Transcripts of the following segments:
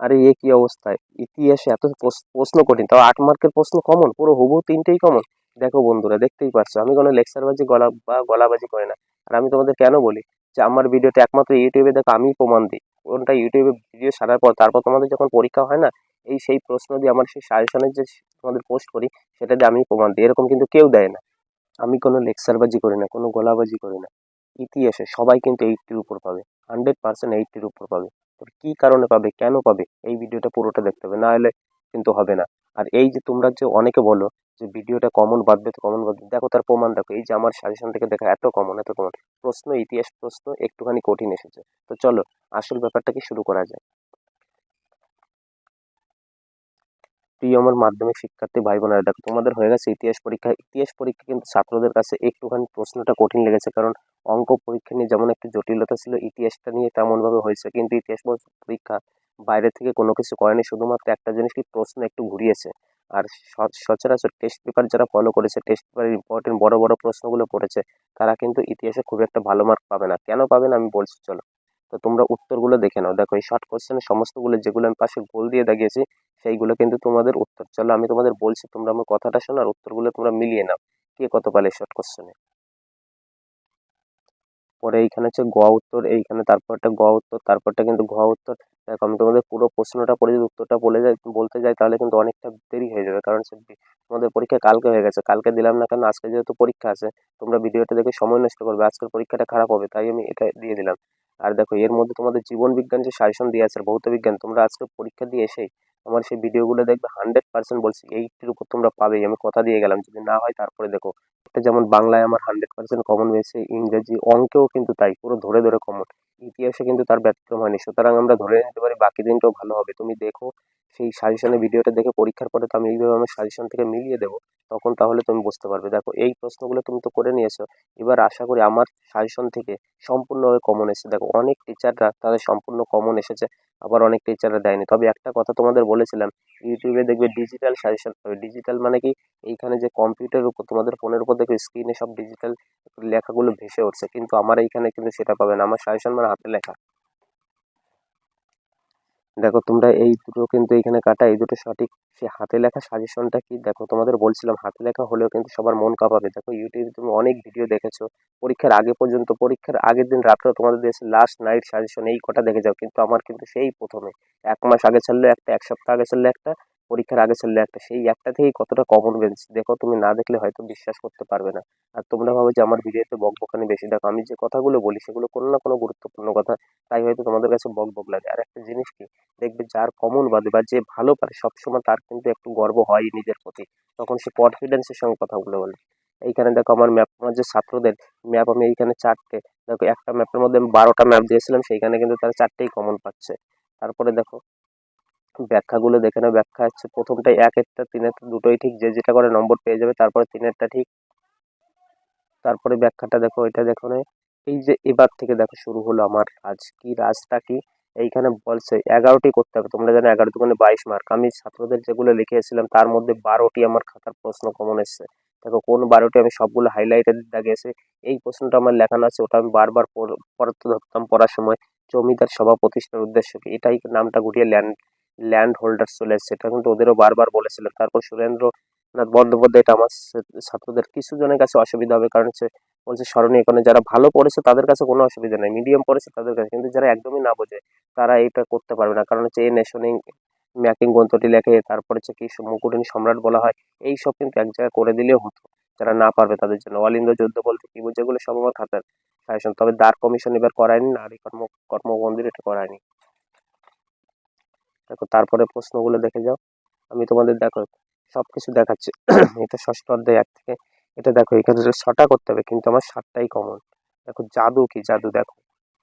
আরে, এ কি অবস্থায় ইতিহাসে এত প্রশ্ন কঠিন। তাও আট মার্কের প্রশ্ন কমন পুরো হুবহু তিনটেই কমন দেখো বন্ধুরা, দেখতেই পারছ। আমি কোনো লেকচারবাজি গলা, বা গলাবাজি করি না। আর আমি তোমাদের কেন বলি? যে আমার ভিডিওটা একমাত্র ইউটিউবে দেখো আমি প্রমাণ দিই। কোনটা ইউটিউবে ভিডিও সারার পর, তারপর তোমাদের যখন পরীক্ষা হয় না, এই সেই প্রশ্ন দিয়ে আমার সেই সাজেশনের যে তোমাদের পোস্ট করি, সেটা দিয়ে আমি প্রমাণ দিই। এরকম কিন্তু কেউ দেয় না। আমি কোনো লেকচারবাজি করি না, কোনো গলাবাজি করি না। ইতিহাসে সবাই কিন্তু এইটটির উপর পাবে। হান্ড্রেড পার্সেন্ট এইটটির উপর পাবে। কী কারণে পাবে, কেন পাবে? এই ভিডিওটা পুরোটা দেখতে হবে, না হলে কিন্তু হবে না। আর এই যে তোমরা যে অনেকে বলো যে ভিডিওটা কমন বাদবে তো কমন বাদবে দেখো তার প্রমাণ, দেখো এই যে আমার সাজেশন থেকে দেখা এত কমন এত কমন প্রশ্ন, ইতিহাস প্রশ্ন একটুখানি কঠিন এসেছে। তো চলো, আসল ব্যাপারটা কি শুরু করা যায়? প্রিয় আমার মাধ্যমিক শিক্ষার্থী ভাই বোনেরা দেখো তোমাদের হয়ে গেছে ইতিহাস পরীক্ষা। ইতিহাস পরীক্ষা কিন্তু ছাত্রদের কাছে একটুখানি প্রশ্নটা কঠিন লেগেছে, কারণ অঙ্ক পরীক্ষা নিয়ে যেমন একটু জটিলতা ছিল, ইতিহাসটা নিয়ে তেমনভাবে হয়েছে। কিন্তু ইতিহাস পরীক্ষা বাইরে থেকে কোনো কিছু করেনি, শুধুমাত্র একটা জিনিস কি প্রশ্ন একটু ঘুরিয়েছে। আর সচরাচর টেস্ট পেপার যারা ফলো করেছে টেস্ট পেপারের ইম্পর্টেন্ট বড় বড় প্রশ্নগুলো পড়েছে, তারা কিন্তু ইতিহাসে খুব একটা ভালো মার্ক পাবে না। কেন পাবে না আমি বলছি, চলো। তো তোমরা উত্তরগুলো দেখে নাও। দেখো এই শর্ট কোশ্চেনের সমস্তগুলো যেগুলো আমি পাশে গোল দিয়ে দাগিয়েছি সেইগুলো কিন্তু তোমাদের উত্তর। চলো আমি তোমাদের বলছি, তোমরা আমার কথাটা শোনো আর উত্তরগুলো তোমরা মিলিয়ে নাও। কে কত পালে শর্ট কোশ্চেনে পরে এইখানে হচ্ছে গ উত্তর, এইখানে তারপরটা গ উত্তর, তারপরটা কিন্তু ঘ উত্তর। দেখো, আমি তোমাদের পুরো প্রশ্নটা পড়ে যদি উত্তরটা বলে যাই বলতে যাই, তাহলে কিন্তু অনেকটা দেরি হয়ে যাবে। কারণ তোমাদের পরীক্ষা কালকে হয়ে গেছে। কালকে দিলাম না কেন, আজকে যেহেতু পরীক্ষা আছে, তোমরা ভিডিওটা দেখে সময় নষ্ট করবে। আজকের পরীক্ষাটা খারাপ হবে, তাই আমি এটা দিয়ে দিলাম। আর দেখো, এর মধ্যে তোমাদের জীবন বিজ্ঞান যে সাজেশন দিয়ে আছে ভৌত বিজ্ঞান, তোমরা আজকে পরীক্ষা দিয়ে এসেই আমার সেই ভিডিওগুলো দেখবে হান্ড্রেড পার্সেন্ট বলছি, এইটির উপর তোমরা পাবেই আমি কথা দিয়ে গেলাম, যদি না হয় তারপরে দেখো। এটা যেমন বাংলায় আমার হান্ড্রেড পার্সেন্ট কমন হয়েছে, ইংরেজি অঙ্কেও কিন্তু তাই, পুরো ধরে ধরে কমন ইতিহাসে কিন্তু তার ব্যতিক্রম হয়নি। সুতরাং আমরা ধরে নিতে পারি, বাকি দিনটাও ভালো হবে। তুমি দেখো, সেই সাজেশনের ভিডিওটা দেখে পরীক্ষার পরে তো আমি এইভাবে আমার সাজেশন থেকে মিলিয়ে দেবো, তখন তাহলে তুমি বুঝতে পারবে। দেখো, এই প্রশ্নগুলো তুমি তো করে নিয়েছো। এবার আশা করি আমার সাজেশন থেকে সম্পূর্ণভাবে কমন এসেছে। দেখো, অনেক টিচাররা তাদের সম্পূর্ণ কমন এসেছে। আবার অনেক টিচাররা দেয়নি। তবে একটা কথা তোমাদের বলেছিলাম ইউটিউবে দেখবে ডিজিটাল সাজেশন পাবে ডিজিটাল মানে কি? এইখানে যে কম্পিউটারের উপর, তোমাদের ফোনের উপর দেখবে স্ক্রিনে সব ডিজিটাল লেখাগুলো ভেসে উঠছে। কিন্তু আমার এইখানে কিন্তু সেটা পাবে না। আমার সাজেশন মানে হাতে লেখা। দেখো, তোমরা এই দুটো কিন্তু এখানে কাটা, এই দুটো সঠিক, সে হাতে লেখা সাজেশনটা কি? দেখো, তোমাদের বলছিলাম, হাতে লেখা হলেও কিন্তু সবার মন কাঁপাবে। দেখো ইউটিউবে তুমি অনেক ভিডিও দেখেছ। পরীক্ষার আগে পর্যন্ত, পরীক্ষার আগের দিন রাত্রে তোমাদের দেশে লাস্ট নাইট সাজেশন এই কটা দেখে যাও। কিন্তু আমার কিন্তু সেই প্রথমে। এক মাস আগে ছাড়লো একটা, এক সপ্তাহ আগে ছাড়লো একটা পরীক্ষার আগে চললে একটা সেই একটা থেকেই কতটা কমন বেঞ্চ দেখো, তুমি না দেখলে হয়তো বিশ্বাস করতে পারবে না। আর তোমরা ভাবো যে আমার ভিডিওতে বকবকানি বেশি। দেখো, আমি যে কথাগুলো বলি, সেগুলো কোনো না কোনো গুরুত্বপূর্ণ কথা। তাই হয়তো তোমাদের কাছে বক বক লাগে। আর একটা জিনিস কি? দেখবে যার কমন বাদে বা যে ভালো পারে, সবসময় তার কিন্তু একটু গর্ব হয় নিজের প্রতি। তখন সে কনফিডেন্সের সঙ্গে কথাগুলো বলে। এইখানে দেখো, আমার ম্যাপ আমার যে ছাত্রদের ম্যাপ আমি এইখানে চারটে। দেখো, একটা ম্যাপের মধ্যে আমি বারোটা ম্যাপ দিয়েছিলাম, সেইখানে কিন্তু তারা চারটেই কমন পাচ্ছে। তারপরে দেখো ব্যাখ্যাগুলো দেখে নাও। ব্যাখ্যা হচ্ছে প্রথমটা একেরটা তিনেরটা দুটোই ঠিক। যে যেটা করে নম্বর পেয়ে যাবে, তারপরে তিনেরটা ঠিক। তারপরে ব্যাখ্যাটা দেখো, এটা দেখো না। এই যে এবার থেকে দেখো শুরু হলো আমার রাজ। কি রাজটা কি? এইখানে বলছে, এগারোটি করতে হবে। তোমরা জানো এগারো দোকানে বাইশ মার্ক আমি ছাত্রদের যেগুলো লিখে এসেছিলাম তার মধ্যে বারোটি আমার খাতার প্রশ্ন কমন এসছে। দেখো কোন বারোটি আমি সবগুলো হাইলাইটেড দাগিয়েছি এই প্রশ্নটা আমার লেখানো আছে, ওটা আমি বারবার পড়- পড়তে ধরতাম পড়ার সময়। জমিদার সভা প্রতিষ্ঠার উদ্দেশ্য কি? এটাই নামটা ঘুরিয়ে ল্যান্ড ল্যান্ড হোল্ডার চলে এসছে। এটা কিন্তু ওদেরও বারবার বলেছিলেন তারপর সুরেন্দ্রনাথ বন্দ্যোপাধ্যায় এটা আমার ছাত্রদের কিছু জনের কাছে অসুবিধা হবে। কারণ হচ্ছে, বলছে স্মরণীয় কারণে যারা ভালো পড়েছে তাদের কাছে কোনো অসুবিধা নেই। মিডিয়াম পড়েছে তাদের কাছে। কিন্তু যারা একদমই না বোঝে, তারা এটা করতে পারবে না। কারণ হচ্ছে এ নেশনিং ম্যাকিং গ্রন্থটি লেখে, তারপর হচ্ছে কি মুকুটিনী সম্রাট বলা হয় এই সব কিন্তু এক জায়গায় করে দিলেও হতো। যারা না পারবে তাদের জন্য। অল ইন্ডিয়া যুদ্ধ বলতে কি বুঝে? সব আমার খাতার তবে দ্বার কমিশন এবার করায়নি, নারী কর্ম, কর্মমন্দির এটা করায়নি। দেখো, তারপরে প্রশ্নগুলো দেখে যাও। আমি তোমাদের দেখো সব কিছু দেখাচ্ছি। এটা ষষ্ঠ অধ্যায় এক থেকে, এটা দেখো, এখানে ছটা করতে হবে, কিন্তু আমার সাতটাই কমন দেখো, জাদু কি জাদু, দেখো।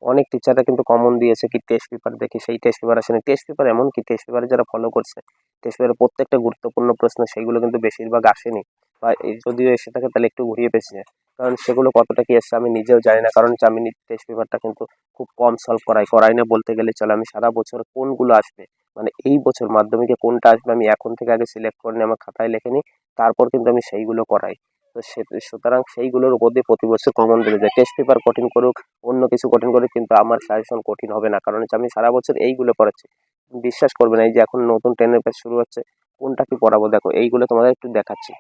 অনেক টিচাররা কিন্তু কমন দিয়েছে কি টেস্ট পেপার দেখে, সেই টেস্ট পেপার আসেনি। টেস্ট পেপার এমন কি টেস্ট পেপারে যারা ফলো করছে টেস্ট পেপারের প্রত্যেকটা গুরুত্বপূর্ণ প্রশ্ন সেইগুলো কিন্তু বেশিরভাগ আসেনি। বা যদিও এসে থাকে, তাহলে একটু ঘুরিয়ে পেয়েছে কারণ সেগুলো কতটা কি এসছে, আমি নিজেও জানি না। কারণ আমি টেস্ট পেপারটা কিন্তু খুব কম সলভ করাই করাই না বলতে গেলে চলে। আমি সারা বছর কোনগুলো আসবে মানে এই বছর মাধ্যমিকে কোনটা আসবে আমি এখন থেকে আগে সিলেক্ট করে নিই আমার খাতায় লিখে নিই, তারপর কিন্তু আমি সেইগুলো করাই। তো সে, সুতরাং সেইগুলোর উপর দিয়ে প্রতি বছর কমন বেড়ে যায়। টেস্ট পেপার কঠিন করুক, অন্য কিছু কঠিন করুক, কিন্তু আমার সাজেশন কঠিন হবে না। কারণ হচ্ছে আমি সারা বছর এইগুলো পড়াচ্ছি। বিশ্বাস করবে না, এই যে এখন নতুন টেনের ব্যাচ শুরু হচ্ছে, কোনটা কি পড়াবো? দেখো, এইগুলো তোমাদের একটু দেখাচ্ছি।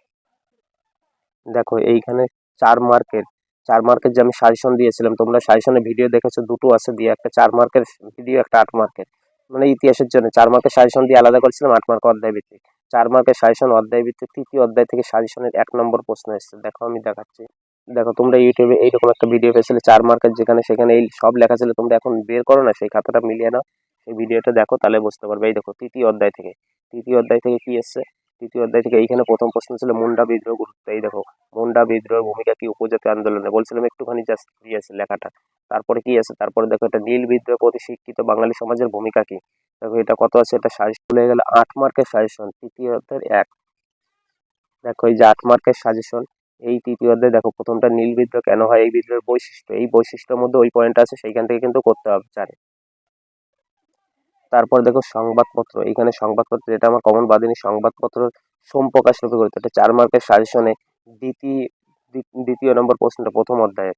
দেখো, এইখানে চার মার্কের চার মার্কের যে আমি সাজেশন দিয়েছিলাম, তোমরা সাজেশনের ভিডিও দেখেছ, দুটো আছে, দিয়ে একটা চার মার্কের ভিডিও একটা আট মার্কের মানে ইতিহাসের জন্য। চার মার্কের সাজেশন দিয়ে আলাদা করেছিলাম, আট মার্ক অধ্যায় ভিত্তিক। চার মার্কের সাজেশন অধ্যায় ভিত্তিক, তৃতীয় অধ্যায় থেকে সাজেশনের এক নম্বর প্রশ্ন এসেছে। দেখো আমি দেখাচ্ছি। দেখো, তোমরা ইউটিউবে এইরকম একটা ভিডিও পেয়েছিলে, চার মার্কের যেখানে সেখানে এই সব লেখা ছিল, তোমরা এখন বের করো না, সেই খাতাটা মিলিয়ে নাও। সেই ভিডিওটা দেখো, তাহলে বুঝতে পারবে। এই দেখো, তৃতীয় অধ্যায় থেকে। তৃতীয় অধ্যায় থেকে কি এসছে? তৃতীয় অধ্যায় থেকে এইখানে প্রথম প্রশ্ন ছিল, মুন্ডা বিদ্রোহ গুরুত্ব। এই দেখো, মুন্ডা বিদ্রোহের ভূমিকা কি উপজাতি আন্দোলনে? বলছিলাম একটুখানি জাস্ট আছে লেখাটা। তারপরে কি আছে? তারপরে দেখো এটা নীল বিদ্রোহ প্রতি শিক্ষিত বাঙালি সমাজের ভূমিকা কি? দেখো এটা কত আছে? এটা সাজেশন হয়ে গেল আট মার্কের সাজেশন তৃতীয় অধ্যায়ের এক। দেখো এই যে আট মার্কের সাজেশন এই তৃতীয় অধ্যায় দেখো প্রথমটা নীল বিদ্রোহ কেন হয়? এই বিদ্রোহের বৈশিষ্ট্য, এই বৈশিষ্ট্যের মধ্যে ওই পয়েন্ট আছে, সেইখান থেকে কিন্তু করতে হবে চারে তারপর দেখো সংবাদপত্র, এইখানে সংবাদপত্র যেটা আমার কমন বাদিনী সংবাদপত্র সোমপ্রকাশ রূপে করতে এটা চার মার্কের সাজেশনে দ্বিতীয় দ্বিতীয় নম্বর প্রশ্নটা প্রথম অধ্যায়ে।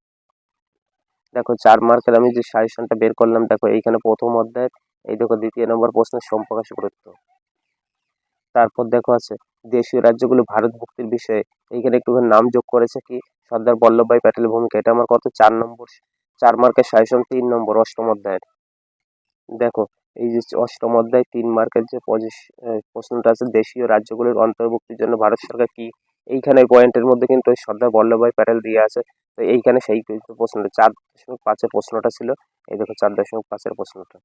দেখো চার মার্কের আমি যে সাজেশনটা বের করলাম, দেখো এইখানে প্রথম অধ্যায়, এই দেখো দ্বিতীয় নম্বর প্রশ্নের সোমপ্রকাশ গুরুত্ব। তারপর দেখো আছে, দেশীয় রাজ্যগুলো ভারত মুক্তির বিষয়ে, এইখানে একটুখানি নাম যোগ করেছে কি? সর্দার বল্লভভাই প্যাটেলের ভূমিকা, এটা আমার কত? চার নম্বর, চার মার্কের সাজেশন তিন নম্বর, অষ্টম অধ্যায়ের। দেখো, এই যে অষ্টম অধ্যায়, তিন মার্কের যে প্রশ্নটা আছে, দেশীয় রাজ্যগুলোর অন্তর্ভুক্তির জন্য ভারত সরকার কি এইখানে পয়েন্টের মধ্যে কিন্তু ওই সর্দার বল্লভভাই প্যাটেল দিয়ে আছে। তো এইখানে সেই প্রশ্নটা চার দশমিক পাঁচের প্রশ্নটা ছিল। এই দেখো চার দশমিক পাঁচের প্রশ্নটা।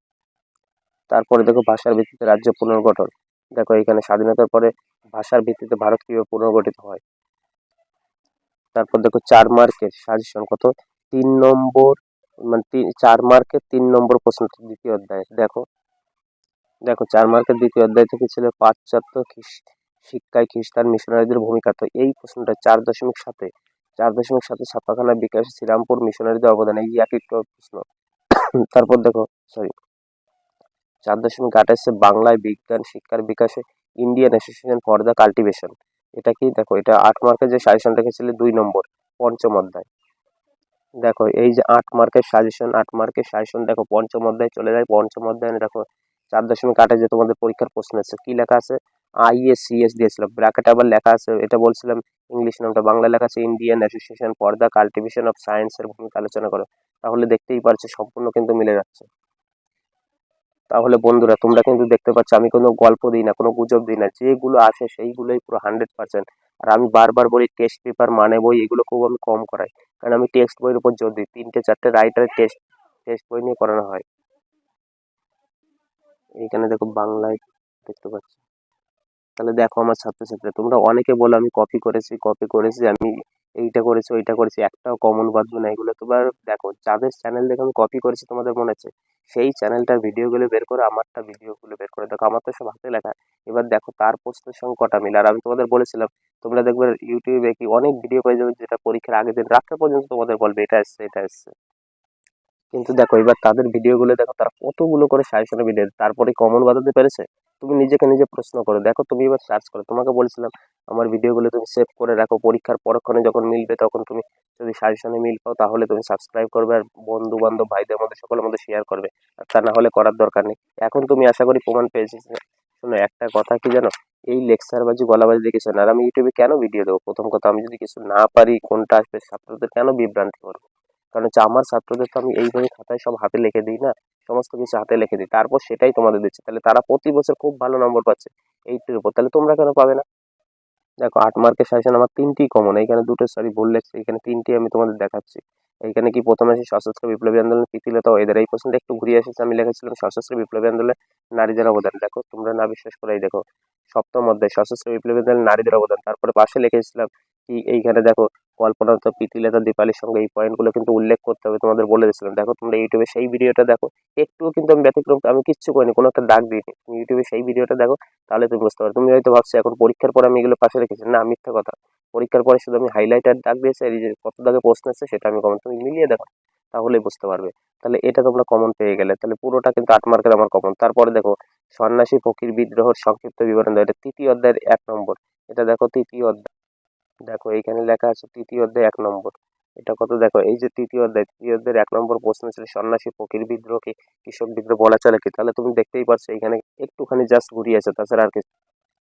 তারপরে দেখো ভাষার ভিত্তিতে রাজ্য পুনর্গঠন। দেখো এখানে স্বাধীনতার পরে ভাষার ভিত্তিতে ভারত কীভাবে পুনর্গঠিত হয়। তারপর দেখো চার মার্কের সাজেশন কত? তিন নম্বর মানে চার মার্কের তিন নম্বর প্রশ্নটা দ্বিতীয় অধ্যায়। দেখো দেখো চার মার্কের দ্বিতীয় অধ্যায় থেকে ছিল পাশ্চাত্য খ্রিস্ট। শিক্ষায় খ্রিস্টান মিশনারিদের ভূমিকা। তো এই প্রশ্নটা চার দশমিক সাতে, চার দশমিক সাতে ছাপাখানা বিকাশ শ্রীরামপুর মিশনারিদের অবদান, এই একই প্রশ্ন। তারপর দেখো সরি চার দশমিক আঠাশে বাংলায় বিজ্ঞান, শিক্ষার বিকাশে Indian association for the cultivation. এটা কি? দেখো, এটা আট মার্কের যে সাজেশন রেখেছিল দুই নম্বর, পঞ্চম অধ্যায়। দেখো, এই যে আট মার্কের সাজেশন, আট মার্কের সাজেশন, দেখো, পঞ্চম অধ্যায় চলে যায়। পঞ্চম অধ্যায়, দেখো, চার দশমিক আটে যে তোমাদের পরীক্ষার প্রশ্ন আছে, কি লেখা আছে? আইএস সিএস দিয়েছিল ব্র্যাকেট আবার লেখা আছে, এটা বলছিলাম ইংলিশ নামটা। বাংলা লেখা আছে Indian association for the cultivation of সায়েন্সের ভূমিকা আলোচনা করো। তাহলে দেখতেই পারছ, সম্পূর্ণ কিন্তু মিলে যাচ্ছে। তাহলে বন্ধুরা, তোমরা কিন্তু দেখতে পাচ্ছ, আমি কোনো গল্প দিই না, কোনো গুজব দিই না। যেগুলো আসে, সেইগুলোই পুরো হান্ড্রেড পার্সেন্ট আর আমি বারবার বলি টেস্ট পেপার মানে বই, এগুলো খুব আমি কম করাই। কারণ আমি টেক্সট বইয়ের উপর জোর দিই। তিনটে, চারটে রাইটারের টেস্ট টেস্ট বই নিয়ে করানো হয়। এইখানে দেখো, বাংলায় দেখতে পাচ্ছ। তাহলে দেখো আমার ছাত্রছাত্রীরা, তোমরা অনেকে বলো আমি কপি করেছি কপি করেছি, আমি এইটা করেছি, ওইটা করেছি, একটাও কমন বাঁধবো না এগুলো তোমার দেখো, যাদের চ্যানেল দেখে আমি কপি করেছি তোমাদের মনে আছে, সেই চ্যানেলটার ভিডিওগুলো বের করে, আমারটা ভিডিওগুলো বের করে দেখো, আমার তো সব হাতে লেখা। এবার দেখো, তার প্রশ্নের সঙ্গে কটা মিল? আর আমি তোমাদের বলেছিলাম, তোমরা দেখবে ইউটিউবে কি অনেক ভিডিও পেয়ে যাবে, যেটা পরীক্ষার আগের দিন, রাত্রে পর্যন্ত তোমাদের বলবে, এটা এসছে এটা এসছে। কিন্তু দেখো, এবার তাদের ভিডিওগুলো দেখো, তারা কতগুলো করে সাজেশনের ভিডিও তারপরে কমন বাজাতে পেরেছে? তুমি নিজেকে নিজে প্রশ্ন করো। দেখো তুমি এবার সার্চ করো। তোমাকে বলছিলাম, আমার ভিডিওগুলো তুমি সেভ করে রাখো। পরীক্ষার পরক্ষণে যখন মিলবে তখন তুমি যদি সাজেশনে মিল পাও তাহলে তুমি সাবস্ক্রাইব করবে আর বন্ধু বান্ধব ভাইদের মধ্যে, সকলের মধ্যে শেয়ার করবে। আর তা না হলে করার দরকার নেই। এখন তুমি আশা করি প্রমাণ পেয়েছি। শোনো, একটা কথা কি জানো? এই লেকচার বাজি গলাবাজি দেখেছ না? আর আমি ইউটিউবে কেন ভিডিও দেবো? প্রথম কথা, আমি যদি কিছু না পারি, কোনটা আসবে? ছাত্রদের কেন বিভ্রান্তি করব? কারণ হচ্ছে আমার ছাত্রদের তো আমি এইভাবে খাতায় সব হাতে লিখে দিই না। সমস্ত কিছু হাতে লিখে দিই। তারপর সেটাই তোমাদের দিচ্ছে। তাহলে তারা প্রতি বছর খুব ভালো নম্বর পাচ্ছে এইটির উপর। তাহলে তোমরা কেন পাবে না? দেখো, আট মার্কের সাজেশন আমার তিনটি কমন এখানে দুটো সরি ভুল লেগছে এখানে তিনটি আমি তোমাদের দেখাচ্ছি। এইখানে কি প্রথমে আছে সশস্ত্র বিপ্লবী আন্দোলন তিতিলতা ও এদের এই প্রশ্নটা একটু ঘুরিয়ে এসেছে আমি লিখেছিলাম সশস্ত্র বিপ্লবী আন্দোলনে নারীদের অবদান। দেখো, তোমরা না বিশ্বাস করে দেখো, সপ্তম অধ্যায়, সশস্ত্র বিপ্লবী আন্দোলনে নারীদের অবদান। তারপরে পাশে লিখেছিলাম কি, এইখানে দেখো, কল্পনা তো পিতিলেতা দীপালির সঙ্গে এই পয়েন্টগুলো কিন্তু উল্লেখ করতে হবে, তোমাদের বলে দিয়েছিলাম। দেখো, তোমরা ইউটিউবে সেই ভিডিওটা দেখো, একটুও কিন্তু আমি ব্যতিক্রম আমি কিচ্ছু করিনি, কোনো একটা দাগ দিইনি। তুমি ইউটিউবে সেই ভিডিওটা দেখো, তাহলে তুমি বুঝতে পারো। তুমি হয়তো ভাবছ, এখন পরীক্ষার পরে আমি এগুলো পাশে রেখেছি। না, মিথ্যা কথা। পরীক্ষার পরে শুধু আমি হাইলাইটার দাগ দিয়েছি, এই যে কত দাগে প্রশ্ন আছে সেটা আমি কমন তুমি মিলিয়ে দেখো, তাহলেই বুঝতে পারবে। তাহলে এটা তোমরা কমন পেয়ে গেলে, তাহলে পুরোটা কিন্তু আট মার্কের আমার কমন তারপরে দেখো, সন্ন্যাসী ফকির বিদ্রোহের সংক্ষিপ্ত বিবরণ দেয় এটা তৃতীয় অধ্যায়ের এক নম্বর। এটা দেখো তৃতীয় অধ্যায়। দেখো, এইখানে লেখা আছে তৃতীয় অধ্যায় এক নম্বর। এটা কত? দেখো, এই যে তৃতীয় অধ্যায়, তৃতীয় অধ্যায়ের এক নম্বর প্রশ্ন ছিল, সন্ন্যাসী ফকির বিদ্রোহকে কৃষক বিদ্রোহ বলা চলে কি? তাহলে তুমি দেখতেই পারছ এখানে একটুখানি জাস্ট ঘুরিয়েছে তাছাড়া আর কিছু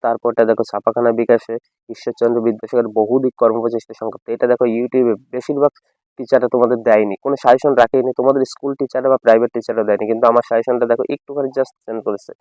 তারপরটা দেখো ছাপাখানা বিকাশে ঈশ্বরচন্দ্র বিদ্যাসাগর বহুদিক কর্মপ্রচেষ্টা সংক্ষিপ্ত এটা দেখো ইউটিউবে বেশিরভাগ টিচাররা তোমাদের দেয়নি। কোনো সাজেশন রাখেনি। তোমাদের স্কুল টিচাররা বা প্রাইভেট টিচাররা দেয়নি। কিন্তু আমার সাজেশনটা দেখো একটুখানি জাস্ট সেন্ড করেছে।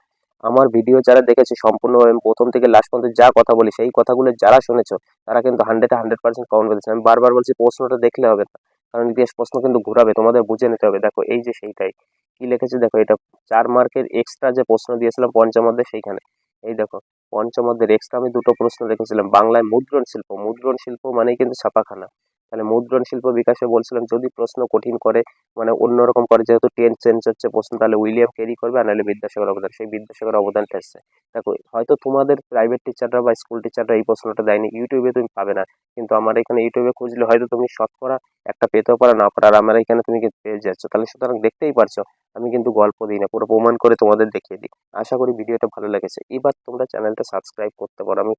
আমার ভিডিও যারা দেখেছে সম্পূর্ণভাবে আমি প্রথম থেকে লাস্ট পর্যন্ত যা কথা বলি, সেই কথাগুলো যারা শুনেছো, তারা কিন্তু হান্ড্রেডে হান্ড্রেড পার্সেন্ট কমন পেয়েছে আমি বারবার বলছি, প্রশ্নটা দেখলে হবে না। কারণ ইতিহাস প্রশ্ন কিন্তু ঘুরাবে, তোমাদের বুঝে নিতে হবে। দেখো, এই যে সেইটাই। কি লিখেছে দেখো, এটা চার মার্কের এক্সট্রা যে প্রশ্ন দিয়েছিলাম পঞ্চম অধ্যায়ে, সেইখানে। এই দেখো পঞ্চম অধ্যায়ের এক্সট্রা আমি দুটো প্রশ্ন রেখেছিলাম বাংলায় মুদ্রণ শিল্প মুদ্রণ শিল্প মানেই কিন্তু ছাপাখানা। তাহলে মুদ্রণ শিল্প বিকাশে বলছিলাম, যদি প্রশ্ন কঠিন করে মানে অন্যরকম করে, যেহেতু টেন চেঞ্জ হচ্ছে, প্রশ্ন তাহলে উইলিয়াম ক্যারি করবে আর নাহলে বিদ্যাসাগর অবদান, সেই বিদ্যাসাগর অবদানটা এসছে দেখো, হয়তো তোমাদের প্রাইভেট টিচাররা বা স্কুল টিচাররা এই প্রশ্নটা দেয়নি ইউটিউবে তুমি পাবে না। কিন্তু আমার এখানে ইউটিউবে খুঁজলে হয়তো তুমি শতকরা একটা পেতেও পারো, না পারো, আর আমার এখানে তুমি কিন্তু পেয়ে যাচ্ছ। তাহলে সুতরাং দেখতেই পারছ, আমি কিন্তু গল্প দিই না, পুরো প্রমাণ করে তোমাদের দেখিয়ে দিই। আশা করি ভিডিওটা ভালো লেগেছে। এবার তোমরা চ্যানেলটা সাবস্ক্রাইব করতে পারো। আমি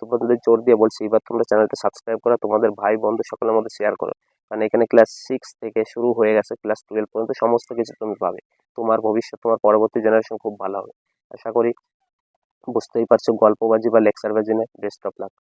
তোমাদের জোর দিয়ে বলছি, এবার তোমরা চ্যানেলটা সাবস্ক্রাইব করো, তোমাদের ভাই বন্ধু সকলের মধ্যে শেয়ার করো। কারণ এখানে ক্লাস সিক্স থেকে শুরু হয়ে গেছে ক্লাস টুয়েলভ পর্যন্ত সমস্ত কিছু তুমি পাবে। তোমার ভবিষ্যৎ, তোমার পরবর্তী জেনারেশন খুব ভালো হবে। আশা করি বুঝতেই পারছ গল্পবাজি বা লেকচারবাজি নিয়ে বেস্ট অফ লাক